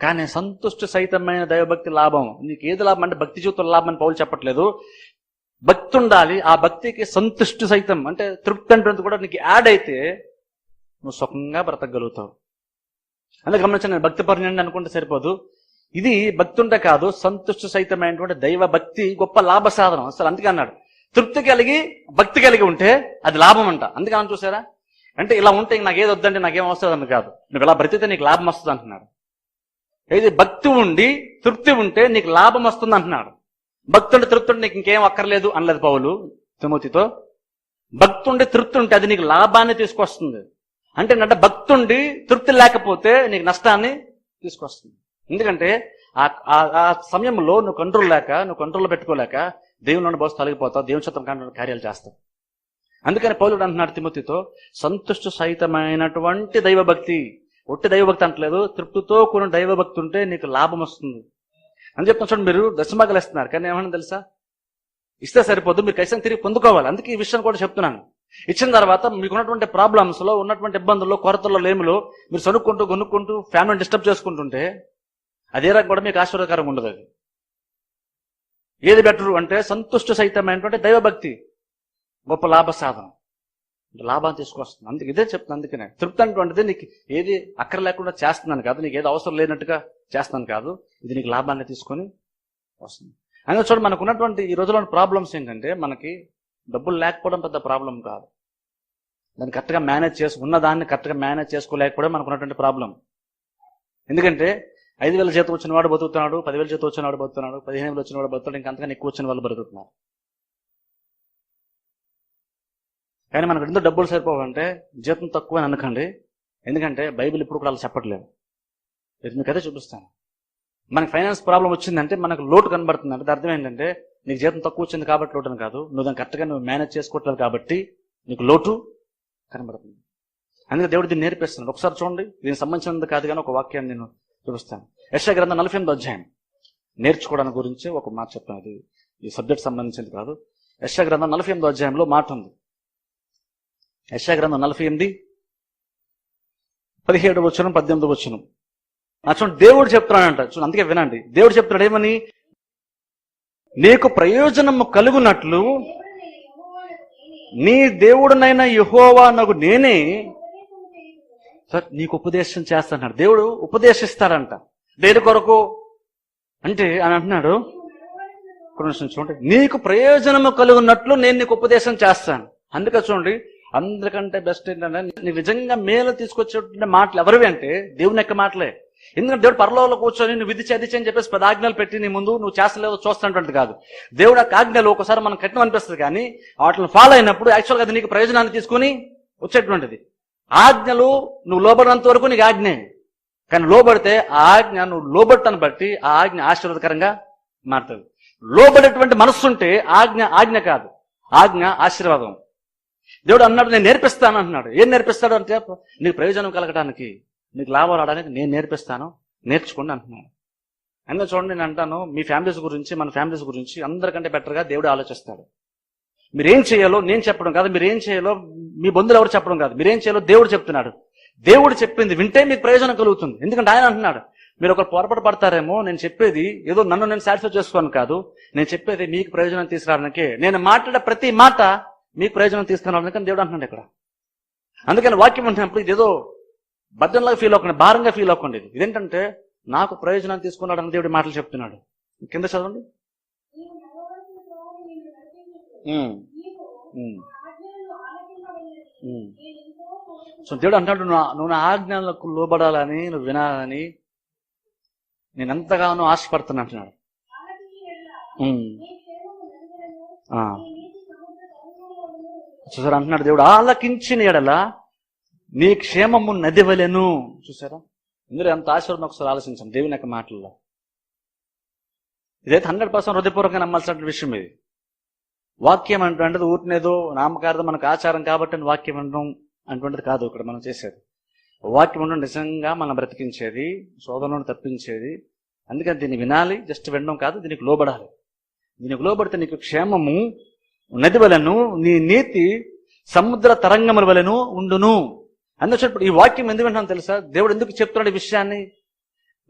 కానీ సంతుష్ట సహితమైన దైవభక్తి లాభం. నీకు ఏది లాభం అంటే భక్తి జీవితం లాభం అని పౌలు చెప్పట్లేదు. భక్తి ఉండాలి. ఆ భక్తికి సంతుష్టి సహితం అంటే తృప్తి అంటున్నది కూడా నీకు యాడ్ అయితే నువ్వు సుఖంగా బ్రతకగలుగుతావు. అందుకే గమనించండి నేను భక్తి పర్ణండి అనుకుంటే సరిపోదు. ఇది భక్తుంటే కాదు సంతుష్టి సహితమైనటువంటి దైవ భక్తి గొప్ప లాభ సాధనం. అసలు అందుకే అన్నాడు తృప్తి కలిగి భక్తి కలిగి ఉంటే అది లాభం అంట అందుకని చూసారా? అంటే ఇలా ఉంటే నాకు ఏది వద్దంటే నాకేం వస్తుంది అని కాదు. నువ్వు ఇలా బ్రతితే నీకు లాభం వస్తుంది అంటున్నాడు ఏది భక్తి ఉండి తృప్తి ఉంటే నీకు లాభం వస్తుంది అంటున్నాడు భక్తి తృప్తి ఉంటే నీకు ఇంకేం అక్కర్లేదు అనలేదు పౌలు తిమోతితో. భక్తి ఉండి తృప్తి ఉంటే అది నీకు లాభాన్ని తీసుకొస్తుంది. అంటే అంటే భక్తి ఉండి తృప్తి లేకపోతే నీకు నష్టాన్ని తీసుకొస్తుంది. ఎందుకంటే ఆ ఆ- ఆ సమయంలో నువ్వు కంట్రోల్ లేక నువ్వు కంట్రోల్లో పెట్టుకోలేక దేవుని బస్సు తొలగిపోతావు దేవుని చిత్తం కాని కార్యాలు చేస్తావు అందుకని పౌలుడు అంటున్నాడు తిమోతితో సంతుష్టు సహితమైనటువంటి దైవభక్తి. ఒట్టి దైవభక్తి అంటలేదు తృప్తితో కూడిన దైవభక్తి ఉంటే నీకు లాభం వస్తుంది. అని చెప్తున్నా చూడండి మీరు దశమగలు ఇస్తున్నారు కానీ ఏమన్నా తెలుసా? ఇస్తే సరిపోదు మీరు కైసం తిరిగి పొందుకోవాలి. అందుకే ఈ విషయం కూడా చెప్తున్నాను. ఇచ్చిన తర్వాత మీకు ఉన్నటువంటి ప్రాబ్లమ్స్లో ఉన్నటువంటి ఇబ్బందుల్లో కొరతల్లో లేములో మీరు సనుక్కుంటూ కొనుక్కుంటూ ఫ్యామిలీని డిస్టర్బ్ చేసుకుంటుంటే అదే రకం కూడా మీకు ఆశీర్వాదకరంగా ఉండదు అది. ఏది బెటరు అంటే సంతుష్టి సహితమైనటువంటి దైవభక్తి గొప్ప లాభ సాధనం. లాభాన్ని తీసుకొస్తుంది. అందుకే ఇదే చెప్తున్నాను అందుకనే. తృప్తి అనేటువంటిది నీకు ఏది అక్కర లేకుండా చేస్తున్నాను కాదు నీకు ఏది అవసరం లేనట్టుగా చేస్తున్నాను కాదు ఇది నీకు లాభాన్ని తీసుకొని వస్తుంది. అయినా చూడండి మనకు ఉన్నటువంటి ఈ రోజులో ప్రాబ్లమ్స్ ఏంటంటే మనకి డబ్బులు లేకపోవడం పెద్ద ప్రాబ్లం కాదు. దాన్ని కరెక్ట్గా మేనేజ్ చేసుకున్న ఉన్న దాన్ని కరెక్ట్గా మేనేజ్ చేసుకోలేకపోవడం మనకు ఉన్నటువంటి ప్రాబ్లం ఎందుకంటే ఐదు వేల జీతం వచ్చిన వాడు బతుకుతున్నాడు పదివేల జీతం వచ్చిన వాడు బతుకుతున్నాడు పదిహేను వేలు వచ్చిన వాడు బతుకుతాడు ఇంకా అంతకన్నా ఎక్కువ వచ్చిన వాళ్ళు బతుకుతున్నారు. కానీ మనకు ఎందుకు డబ్బులు సరిపోవాలంటే జీతం తక్కువ అని అనకండి. ఎందుకంటే బైబిల్ ఇప్పుడు కూడా అలా చెప్పట్లేదు. ఇది మీకు అదే చూపిస్తాను. మనకి ఫైనాన్స్ ప్రాబ్లం వచ్చిందంటే మనకు లోటు కనబడుతుంది. అంటే అర్థం ఏంటంటే నీకు జీతం తక్కువ వచ్చింది కాబట్టి లోటు అని కాదు. నువ్వు దాన్ని కరెక్ట్గా నువ్వు మేనేజ్ చేసుకోవట్లేదు కాబట్టి నీకు లోటు కనబడుతుంది. అందుకే దేవుడు దీన్ని నేర్పిస్తున్నాడు. ఒకసారి చూడండి దీనికి సంబంధించినది కాదు కానీ ఒక వాక్యాన్ని నేను చూపిస్తాను యశ గ్రంథం నలభై ఎనిమిది అధ్యాయం. నేర్చుకోవడానికి గురించి ఒక మాట చెప్తాను అది ఈ సబ్జెక్ట్ సంబంధించింది కాదు. యశ గ్రంథం నలభై ఎనిమిది అధ్యాయంలో మాట ఉంది. యశ గ్రంథం నలభై ఎనిమిది పదిహేడు వచ్చును పద్దెనిమిది వచ్చును నా చూడండి దేవుడు చెప్తున్నాడంట. చూడండి అందుకే వినండి. దేవుడు చెప్తున్నాడు ఏమని? నీకు ప్రయోజనము కలుగునట్లు నీ దేవుడునైన యహోవా నాకు నేనే సార్ నీకు ఉపదేశం చేస్తాడు దేవుడు ఉపదేశిస్తాడంట. దేని కొరకు? అంటే అని అంటున్నాడు. చూడండి. నీకు ప్రయోజనము కలుగున్నట్లు నేను నీకు ఉపదేశం చేస్తాను. అందుకే చూడండి అందరికంటే బెస్ట్ ఏంటంటే నీ నిజంగా మేలు తీసుకొచ్చే మాటలు ఎవరివి అంటే దేవుని యొక్క మాటలే. ఎందుకంటే దేవుడు పరలోకంలో కూర్చొని నువ్వు విధి చేది అని చెప్పేసి పది ఆజ్ఞలు పెట్టి నీ ముందు నువ్వు చేస్తలేవో చూస్తున్నటువంటి కాదు. దేవుడు ఆ ఆజ్ఞలు ఒకసారి మనం కఠినం అనిపిస్తుంది కానీ వాటిని ఫాలో అయినప్పుడు యాక్చువల్గా అది నీకు ప్రయోజనాన్ని తీసుకుని వచ్చేటువంటిది. ఆజ్ఞలు నువ్వు లోబడినంత వరకు నీకు ఆజ్ఞే. కానీ లోబడితే ఆ ఆజ్ఞ నువ్వు లోబడటాన్ని బట్టి ఆ ఆజ్ఞ ఆశీర్వాదకరంగా మారుతుంది. లోబడేటువంటి మనస్సు ఉంటే ఆజ్ఞ ఆజ్ఞ కాదు. ఆజ్ఞ ఆశీర్వాదం. దేవుడు అన్నాడు నేను నేర్పిస్తాను అంటున్నాడు. ఏం నేర్పిస్తాడు అంటే నీకు ప్రయోజనం కలగడానికి నీకు లాభం రావడానికి నేను నేర్పిస్తాను నేర్చుకోండి అంటున్నాను అందులో చూడండి నేను అంటాను మీ ఫ్యామిలీస్ గురించి మన ఫ్యామిలీస్ గురించి అందరికంటే బెటర్గా దేవుడు ఆలోచిస్తాడు. మీరేం చేయాలో నేను చెప్పడం కాదు మీరేం చేయాలో మీ బంధువులు ఎవరు చెప్పడం కాదు. మీరేం చేయాలో దేవుడు చెప్తున్నాడు. దేవుడు చెప్పింది వింటే మీకు ప్రయోజనం కలుగుతుంది. ఎందుకంటే ఆయన అంటున్నాడు మీరు ఒకరు పొరపాటు పడతారేమో నేను చెప్పేది ఏదో నన్ను నేను సాటిస్ఫై చేసుకోను కాదు. నేను చెప్పేది మీకు ప్రయోజనం తీసుకురావడానికే. నేను మాట్లాడే ప్రతి మాట మీకు ప్రయోజనం తీసుకురావడానికి దేవుడు అంటున్నాడు ఇక్కడ. అందుకని వాక్యం అంటున్నప్పుడు ఇదేదో ఏదో బద్దంలాగా ఫీల్ అవ్వకండి భారంగా ఫీల్ అవ్వకండి ఇది ఇదేంటంటే నాకు ప్రయోజనం తీసుకున్నాడు అని దేవుడి మాటలు చెప్తున్నాడు. కింద చదవండి. సో దేవుడు అంటాడు నువ్వు నా- ఆజ్ఞలకు లోబడాలని నువ్వు వినాలని నేను ఎంతగానో ఆశపడుతున్నా అంటున్నాడు. చూసారా అంటున్నాడు దేవుడు ఆలకించిన ఎడల నీ క్షేమము నదివలెను. చూసారా? ఇందులో ఎంత ఆశీర్వాదం ఒకసారి ఆలోచించండి దేవుని యొక్క మాటల్లో. ఇదైతే హండ్రెడ్ పర్సెంట్ హృదయపూర్వకంగా నమ్మాల్సిన విషయం ఇది. వాక్యం అంటుంటది ఊరినేదో నామకార్థం మనకు ఆచారం కాబట్టి అని వాక్యం అనడం అటువంటిది కాదు ఇక్కడ మనం చేసేది. వాక్యం ఉండడం నిజంగా మనం బ్రతికించేది శోధనను తప్పించేది. అందుకని దీన్ని వినాలి జస్ట్ వినడం కాదు దీనికి లోబడాలి. దీనికి లోబడితే నీకు క్షేమము నది వలెను నీ నీతి సముద్ర తరంగముల వలను ఉండును. అందుకు ఈ వాక్యం ఎందుకు వింటాను తెలుసా? దేవుడు ఎందుకు చెప్తున్నాడు ఈ విషయాన్ని?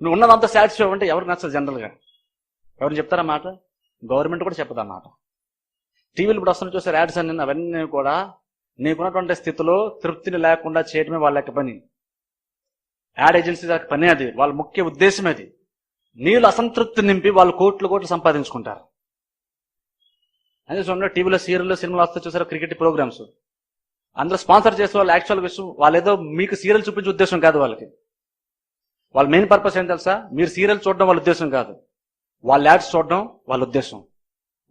నువ్వు ఉన్నదంతా సాటిస్ఫై అంటే ఎవరికి నచ్చదు జనరల్గా ఎవరు చెప్తారా మాట? గవర్నమెంట్ కూడా చెప్పదా మాట. టీవీలు ఇప్పుడు వస్తున్న చూసే యాడ్స్ అన్ని అవన్నీ కూడా నీకున్నటువంటి స్థితిలో తృప్తిని లేకుండా చేయడమే వాళ్ళ యొక్క పని. యాడ్ ఏజెన్సీ యొక్క పని అది. వాళ్ళ ముఖ్య ఉద్దేశం అది. నీళ్ళు అసంతృప్తి నింపి వాళ్ళు కోట్లు కోట్లు సంపాదించుకుంటారు. అదే చూడండి టీవీలో సీరియల్ సినిమాలు వస్తే చూసారు క్రికెట్ ప్రోగ్రామ్స్. అందరూ స్పాన్సర్ చేసే వాళ్ళు యాక్చువల్ విషయం వాళ్ళు ఏదో మీకు సీరియల్ చూపించే ఉద్దేశం కాదు వాళ్ళకి. వాళ్ళ మెయిన్ పర్పస్ ఏం తెలుసా? మీరు సీరియల్ చూడడం వాళ్ళ ఉద్దేశం కాదు. వాళ్ళ యాడ్స్ చూడడం వాళ్ళ ఉద్దేశం.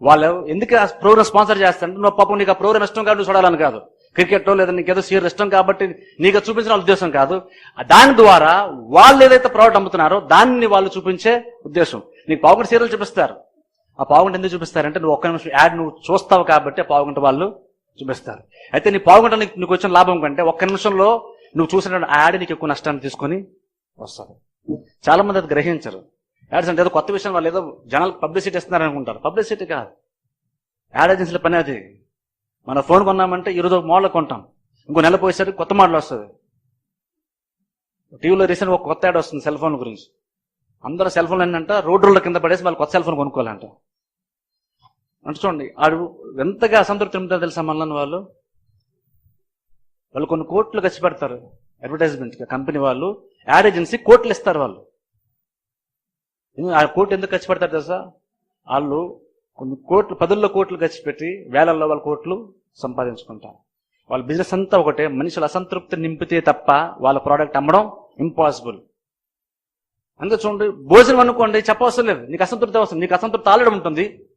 వాళ్ళు ఎందుకు ఆ ప్రోగ్రామ్ స్పాన్సర్ చేస్తారంటే నువ్వు పాపం నీకు ఆ ప్రోగ్రామ్ ఇష్టం కాదు నువ్వు చూడాలని కాదు. క్రికెట్ లేదా నీకేదో సీరియల్ ఇష్టం కాబట్టి నీకు చూపించిన వాళ్ళ ఉద్దేశం కాదు. దాని ద్వారా వాళ్ళు ఏదైతే ప్రోడక్ట్ అమ్ముతున్నారో దాన్ని వాళ్ళు చూపించే ఉద్దేశం. నీకు పావుగంట సీరియల్ చూపిస్తారు. ఆ పావుగంట ఎందుకు చూపిస్తారంటే నువ్వు ఒక్క నిమిషం యాడ్ నువ్వు చూస్తావు కాబట్టి ఆ పావుగంట వాళ్ళు చూపిస్తారు. అయితే నీ పావుగంట నీకు నీకు వచ్చిన లాభం కంటే ఒక్క నిమిషంలో నువ్వు చూసిన ఆ యాడ్ నీకు ఎక్కువ నష్టాన్ని తీసుకొని వస్తారు చాలా మంది అది గ్రహించరు. యాడ్స్ అంటే ఏదో కొత్త విషయం వాళ్ళు ఏదో జనాలకు పబ్లిసిటీ ఇస్తున్నారు అనుకుంటారు. పబ్లిసిటీ కాదు. యాడ్ ఏజెన్సీల పని అది. మన ఫోన్ కొన్నామంటే ఈరోజు ఒక మోడల్ కొంటాం. ఇంకో నెల పోయేసరికి కొత్త మోడల్ వస్తుంది. టీవీలో రీసెంట్ ఒక కొత్త యాడ్ వస్తుంది సెల్ ఫోన్ గురించి. అందరూ సెల్ ఫోన్ ఏంటంట రోడ్ రోడ్ల కింద పడేసి వాళ్ళు కొత్త సెల్ ఫోన్ కొనుక్కోవాలంట. అంటే చూడండి ఆడు ఎంతగా అసంతృప్తి ఉంటుందో తెలుసా మనల్ని వాళ్ళు? వాళ్ళు కొన్ని కోట్లు ఖర్చు పెడతారు. అడ్వర్టైజ్మెంట్ కంపెనీ వాళ్ళు. యాడ్ ఏజెన్సీ కోట్లు ఇస్తారు వాళ్ళు. ఆ కోట్లు ఎందుకు ఖర్చు పెడతారు తెలుసా? వాళ్ళు కొన్ని కోట్లు పదుల్లో కోట్లు ఖర్చు పెట్టి వేలల్లో వాళ్ళ కోట్లు సంపాదించుకుంటారు. వాళ్ళ బిజినెస్ అంతా ఒకటే మనుషులు అసంతృప్తి నింపితే తప్ప వాళ్ళ ప్రోడక్ట్ అమ్మడం ఇంపాసిబుల్. అందుకే చూడండి భోజనం అనుకోండి చెప్పవసరం లేదు. నీకు అసంతృప్తి అవసరం. నీకు అసంతృప్తి ఆల్రెడీ ఉంటుంది.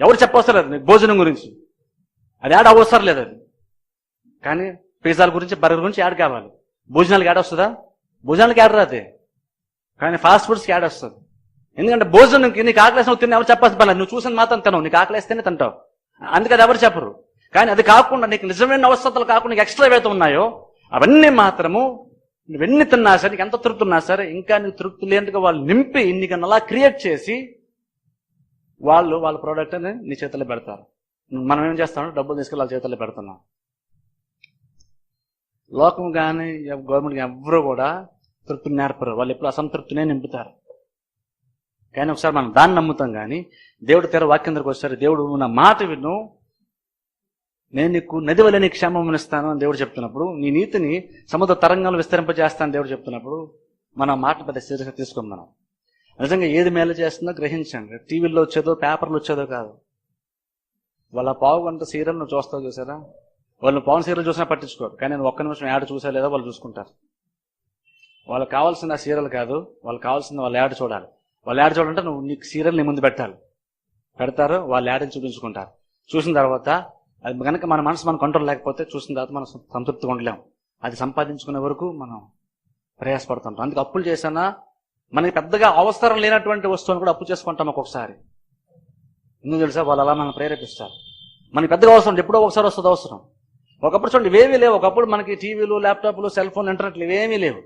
ఎవరు చెప్పవసరం లేదు నీకు భోజనం గురించి. అది యాడ్ అవసరం లేదు అది. కానీ పిజ్జాల గురించి బర్గర్ గురించి యాడ్ కావాలి. భోజనాలకు యాడ్ వస్తుందా? భోజనాలకు యాడ్ రాదే. కానీ ఫాస్ట్ ఫుడ్స్కి యాడ్ వస్తుంది. ఎందుకంటే భోజనం నీకు ఆకలేసిన తిని ఎవరు చెప్పాల్సిన పని నువ్వు చూసిన మాత్రం తినవు. నీకు ఆకలేస్తేనే తింటావు. అందుకని అది ఎవరు చెప్పరు. కానీ అది కాకుండా నీకు నిజమైన అవసరాలు కాకుండా నీకు ఎక్స్ట్రా ఏవైతే ఉన్నాయో అవన్నీ మాత్రము నువ్వెన్ని తిన్నా సరే నీకు ఎంత తృప్తి ఉన్నా సరే ఇంకా నీకు తృప్తి లేనిగా వాళ్ళు నింపి నీకు అలా క్రియేట్ చేసి వాళ్ళు వాళ్ళ ప్రోడక్ట్ అని నీ చేతిలో పెడతారు. మనం ఏం చేస్తాం? డబ్బులు తీసుకెళ్ళి వాళ్ళ చేతిలో పెడుతున్నాం. లోకం కానీ గవర్నమెంట్ ఎవ్వరూ కూడా తృప్తిని నేర్పరు. వాళ్ళు ఎప్పుడు అసంతృప్తినే నింపుతారు. కానీ ఒకసారి మనం దాన్ని నమ్ముతాం కానీ దేవుడు తెర వాక్యం దగ్గరకు వస్తారు. దేవుడు నా మాట విను. నేను నీకు నది వల్ల క్షేమం ఇస్తాను అని దేవుడు చెప్తున్నప్పుడు నీ నీతిని సముద్ర తరంగాలు విస్తరింపజేస్తాను దేవుడు చెప్తున్నప్పుడు మన మాట పెద్ద సీరియస్గా తీసుకుందాం మనం. నిజంగా ఏది మేలు చేస్తుందో గ్రహించండి. టీవీలో వచ్చేదో పేపర్లు వచ్చేదో కాదు. వాళ్ళ పావు గంట సీరియల్ నువ్వు చూస్తావు చూసారా? వాళ్ళు పవన్ సీరియల్ చూసినా పట్టించుకోరు. కానీ నేను ఒక్క నిమిషం యాడ్ చూసా లేదా వాళ్ళు చూసుకుంటారు. వాళ్ళకి కావాల్సిన సీరియల్ కాదు. వాళ్ళకి కావాల్సిన వాళ్ళ యాడ్ చూడాలి. వాళ్ళ యాడ్ చూడాలంటే నువ్వు నీకు సీరియల్ నీ ముందు పెట్టాలి. పెడతారు వాళ్ళ యాడ్ని చూపించుకుంటారు. చూసిన తర్వాత అది కనుక మన మనసు మన కంట్రోల్ లేకపోతే చూసిన తర్వాత మనం సంతృప్తిగా ఉండలేము. అది సంపాదించుకునే వరకు మనం ప్రయాసపడుతుంటాం. అందుకే అప్పులు చేసినా మనకి పెద్దగా అవసరం లేనటువంటి వస్తువుని కూడా అప్పు చేసుకుంటాం ఒక్కొక్కసారి. ఎందుకు తెలుసా? వాళ్ళు అలా మనం ప్రేరేపిస్తారు. మనకి పెద్దగా అవసరం ఎప్పుడో ఒకసారి వస్తుంది అవసరం. ఒకప్పుడు చూడండి ఇవేమీ లేవు. ఒకప్పుడు మనకి టీవీలు ల్యాప్టాప్లు సెల్ ఫోన్ ఇంటర్నెట్లు ఇవేమీ లేవు.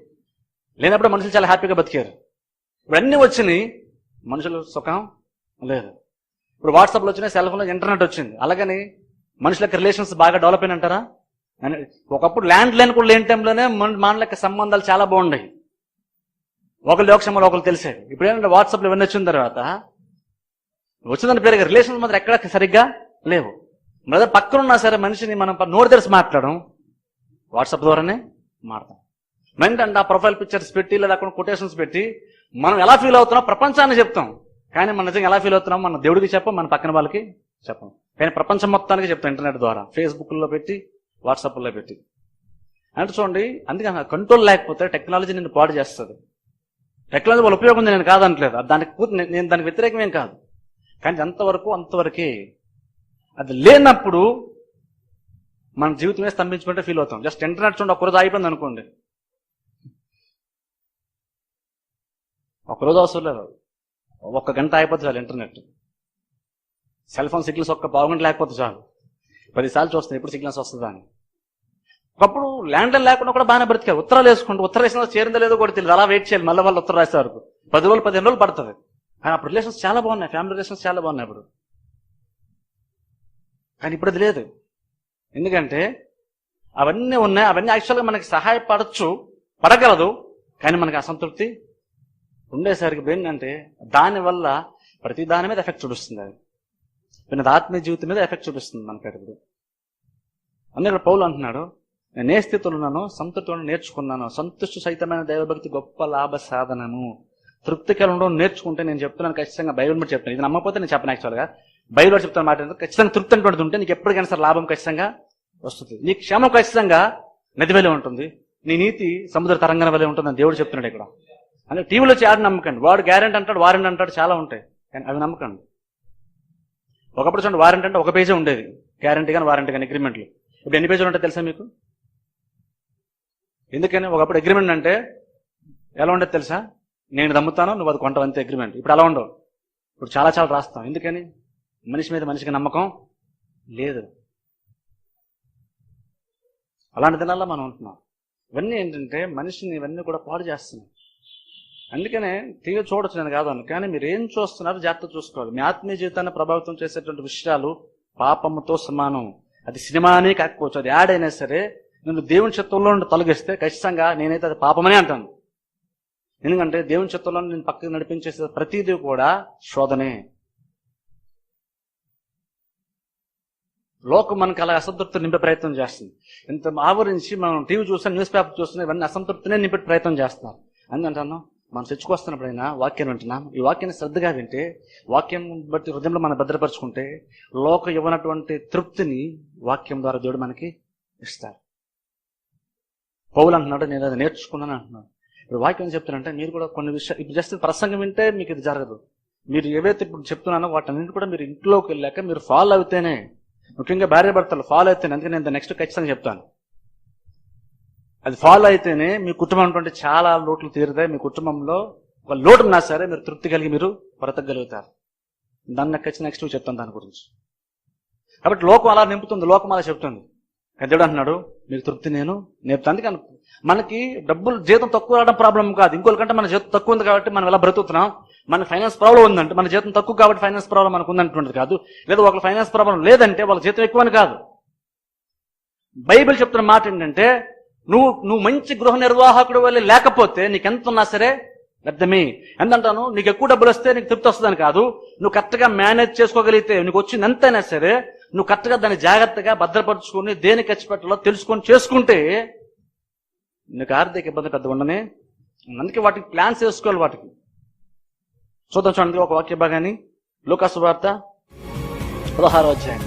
లేనప్పుడు మనుషులు చాలా హ్యాపీగా బతికారు. ఇవన్నీ వచ్చినాయి. మనుషులు సుఖం లేదు. ఇప్పుడు వాట్సాప్లో వచ్చినాయి సెల్ ఫోన్లో ఇంటర్నెట్ వచ్చింది. అలాగని మనుషులకి రిలేషన్స్ బాగా డెవలప్ అయిన అంటారా? ఒకప్పుడు ల్యాండ్ లైన్ కూడా లేని టైంలోనే మన మానలకి సంబంధాలు చాలా బాగున్నాయి ఒకరు యోగక్షేమాలు ఒకరు తెలిసేవి. ఇప్పుడు ఏంటంటే వాట్సాప్లో ఇవన్నీ వచ్చిన తర్వాత వచ్చిందని పేరుగా రిలేషన్స్ మాత్రం ఎక్కడ సరిగ్గా లేవు. మన పక్కనున్నా సరే మనిషిని మనం నోరు తెరిచి మాట్లాడడం వాట్సాప్ ద్వారానే మాట్లాడతాం ఏంటంటే ఆ ప్రొఫైల్ పిక్చర్స్ పెట్టి లేదా అక్కడ కొటేషన్స్ పెట్టి మనం ఎలా ఫీల్ అవుతున్నాం ప్రపంచాన్ని చెప్తాం. కానీ మన నిజంగా ఎలా ఫీల్ అవుతున్నాం మన దేవుడికి చెప్పం మన పక్కన వాళ్ళకి చెప్పం. కానీ ప్రపంచం మొత్తానికి చెప్తాం ఇంటర్నెట్ ద్వారా. ఫేస్బుక్లో పెట్టి వాట్సాప్లో పెట్టి. అంటే చూడండి అందుకే కంట్రోల్ లేకపోతే టెక్నాలజీ నేను పాడు చేస్తుంది. టెక్నాలజీ వల్ల ఉపయోగం నేను కాదనట్లేదు దానికి పూర్తి నేను- దానికి వ్యతిరేకమేం కాదు. కానీ ఎంతవరకు అంతవరకే అది లేనప్పుడు మన జీవితమే స్తంభించుకుంటే ఫీల్ అవుతాం. జస్ట్ ఇంటర్నెట్ చూడండి ఒకరోజు అయిపోయింది అనుకోండి. ఒకరోజు అవసరం లేదు. ఒక్క గంట అయిపోతే చాలు ఇంటర్నెట్. సెల్ ఫోన్ సిగ్నల్స్ ఒక్క పావు గంట లేకపోతే చాలు. పదిసార్లు చూస్తాను ఎప్పుడు సిగ్నల్స్ వస్తుందా అని. ఒకప్పుడు ల్యాండ్ లైన్ లేకుండా కూడా బాగానే బ్రతికారు ఉత్తరాలు వేసుకుంటూ ఉత్తరం వేసిన చేరిందో లేదో కూడా తెలియదు. అలా వెయిట్ చేయాలి. మళ్ళీ వాళ్ళు ఉత్తరం రాసే వరకు. పది రోజులు పదిహేను రోజులు పడుతుంది. కానీ అప్పుడు రిలేషన్స్ చాలా బాగున్నాయి. ఫ్యామిలీ రిలేషన్స్ చాలా బాగున్నాయి ఇప్పుడు కానీ ఇప్పుడు అది లేదు. ఎందుకంటే అవన్నీ ఉన్నాయి. అవన్నీ యాక్చువల్గా మనకి సహాయపడచ్చు పడగలదు. కానీ మనకి అసంతృప్తి ఉండేసరికి ఏంటంటే దానివల్ల ప్రతి దాని మీద ఎఫెక్ట్ చూపిస్తుంది అది. వినది ఆత్మీయ జీవితం మీద ఎఫెక్ట్ చూపిస్తుంది మనకి ఇప్పుడు అందుకే పౌలు అంటున్నాడు నేను ఏ స్థితిలో ఉన్నానో సంతృప్తిలో నేర్చుకున్నాను సంతుష్టి సహితమైన దైవభక్తి గొప్ప లాభ సాధనము తృప్తికరంలో నేర్చుకుంటే నేను చెప్తున్నాను ఖచ్చితంగా బైబిల్ మీద చెప్తాను ఇది నమ్మకపోతే నేను చెప్పను యాక్చువల్గా బైబిల్ చెప్తాను మాట ఖచ్చితంగా తృప్తి అనేటువంటిది ఉంటే నీకు ఎప్పటికైనా సరే లాభం ఖచ్చితంగా వస్తుంది. నీ క్షేమం ఖచ్చితంగా నది వలె ఉంటుంది నీ నీతి సముద్ర తరంగన వలె ఉంటుందని దేవుడు చెప్తున్నాడు ఇక్కడ. అంటే టీవీలో వచ్చి ఆడు నమ్మకండి. వాడు గ్యారెంటీ అంటాడు వారెంట్ అంటాడు చాలా ఉంటాయి. కానీ అవి నమ్మకండి. ఒకప్పుడు చూడండి వారెంట్ అంటే ఒక పేజీ ఉండేది. గ్యారెంటీ కానీ వారెంటీ కానీ అగ్రిమెంట్లు. ఇప్పుడు ఎన్ని పేజీలు ఉంటాయి తెలుసా మీకు? ఎందుకని? ఒకప్పుడు అగ్రిమెంట్ అంటే ఎలా ఉండేది తెలుసా? నేను నమ్ముతాను నువ్వు అది కొంటావు అంతే అగ్రిమెంట్. ఇప్పుడు అలా ఉండవు. ఇప్పుడు చాలా చాలా రాస్తాం. ఎందుకని? మనిషి మీద మనిషికి నమ్మకం లేదు. అలాంటి దినాల్లో మనం ఉంటున్నాం. ఇవన్నీ ఏంటంటే మనిషిని ఇవన్నీ కూడా పాడు చేస్తున్నాయి. అందుకనే టీవీ చూడొచ్చు నేను కాదు కానీ మీరు ఏం చూస్తున్నారో జాగ్రత్త చూసుకోవాలి. మీ ఆత్మీయ జీవితాన్ని ప్రభావితం చేసేటువంటి విషయాలు పాపముతో సమానం. అది సినిమానే కాకపోవచ్చు. అది యాడ్ అయినా సరే నేను దేవుని చిత్తంలో నుండి తొలగిస్తే ఖచ్చితంగా నేనైతే అది పాపమనే అంటాను. ఎందుకంటే దేవుని చిత్తంలో నేను పక్కకు నడిపించేసే ప్రతిదీ కూడా శోధనే. లోకం మనకి అలా అసంతృప్తి నింపే ప్రయత్నం చేస్తుంది. ఇంత ఆవరించి మనం టీవీ చూస్తాం న్యూస్ పేపర్ చూస్తున్నాం ఇవన్నీ అసంతృప్తినే నింపే ప్రయత్నం చేస్తున్నారు. అందుకంటాను మనం చర్చకొస్తున్నప్పుడైనా వాక్యం వింటున్నాం. ఈ వాక్యాన్ని శ్రద్ధగా వింటే వాక్యం బట్టి హృదయంలో మనం భద్రపరుచుకుంటే లోక ఇవ్వనటువంటి తృప్తిని వాక్యం ద్వారా దేవుడు మనకి ఇస్తారు. పౌలు అంటున్నాడు నేను అది నేర్చుకున్నాను అంటున్నాడు. ఇప్పుడు వాక్యం చెప్తానంటే మీరు కూడా కొన్ని విషయాలు ఇప్పుడు జస్ట్ ప్రసంగం వింటే మీకు ఇది జరగదు. మీరు ఏవైతే ఇప్పుడు చెప్తున్నానో వాటన్నింటి కూడా మీరు ఇంట్లోకి వెళ్ళాక మీరు ఫాలో అవుతేనే ముఖ్యంగా భార్య భర్తలు ఫాలో అయితేనే అందుకే నేను నెక్స్ట్ ఖచ్చితంగా చెప్తాను. అది ఫాలో అయితేనే మీ కుటుంబం అంటే చాలా లోట్లు తీరుతాయి. మీ కుటుంబంలో ఒక లోటు ఉన్నా సరే మీరు తృప్తి కలిగి మీరు బ్రతకగలుగుతారు. దాన్ని నాకు నెక్స్ట్ చెప్తాను దాని గురించి. కాబట్టి లోకం అలా నింపుతుంది లోకం అలా చెప్తుంది. దేవుడు అంటున్నాడు మీకు తృప్తి నేను నేర్పుతాను అందుకని మనకి డబ్బులు జీతం తక్కువ రావడం ప్రాబ్లం కాదు. ఇంకోటికంటే మన జీతం తక్కువ ఉంది కాబట్టి మనం ఎలా బ్రతుకుతున్నాం? మన ఫైనాన్స్ ప్రాబ్లం ఉందంటే మన జీతం తక్కువ కాబట్టి ఫైనాన్స్ ప్రాబ్లం మనకు ఉందంటున్నది కాదు. లేదా ఒక ఫైనాన్స్ ప్రాబ్లం లేదంటే వాళ్ళ జీతం ఎక్కువ అని కాదు. బైబిల్ చెప్తున్న మాట ఏంటంటే నువ్వు నువ్వు మంచి గృహ నిర్వాహకుడు వెళ్ళి లేకపోతే నీకు ఎంత ఉన్నా సరే పెద్దమే ఎంతంటాను? నీకు ఎక్కువ డబ్బులు వస్తే నీకు తృప్తి వస్తుందని కాదు. నువ్వు కరెక్ట్గా మేనేజ్ చేసుకోగలిగితే నీకు వచ్చింది ఎంతైనా సరే నువ్వు కరెక్ట్గా దాన్ని జాగ్రత్తగా భద్రపరుచుకొని దేని ఖర్చు పెట్టాలో తెలుసుకొని చేసుకుంటే నీకు ఆర్థిక ఇబ్బంది పెద్ద ఉండనే. అందుకే వాటికి ప్లాన్స్ వేసుకోవాలి వాటికి. చూద్దాం చూడండి ఒక వాక్య భాగాన్ని లోకాసు వార్త పదహారో అధ్యాయం.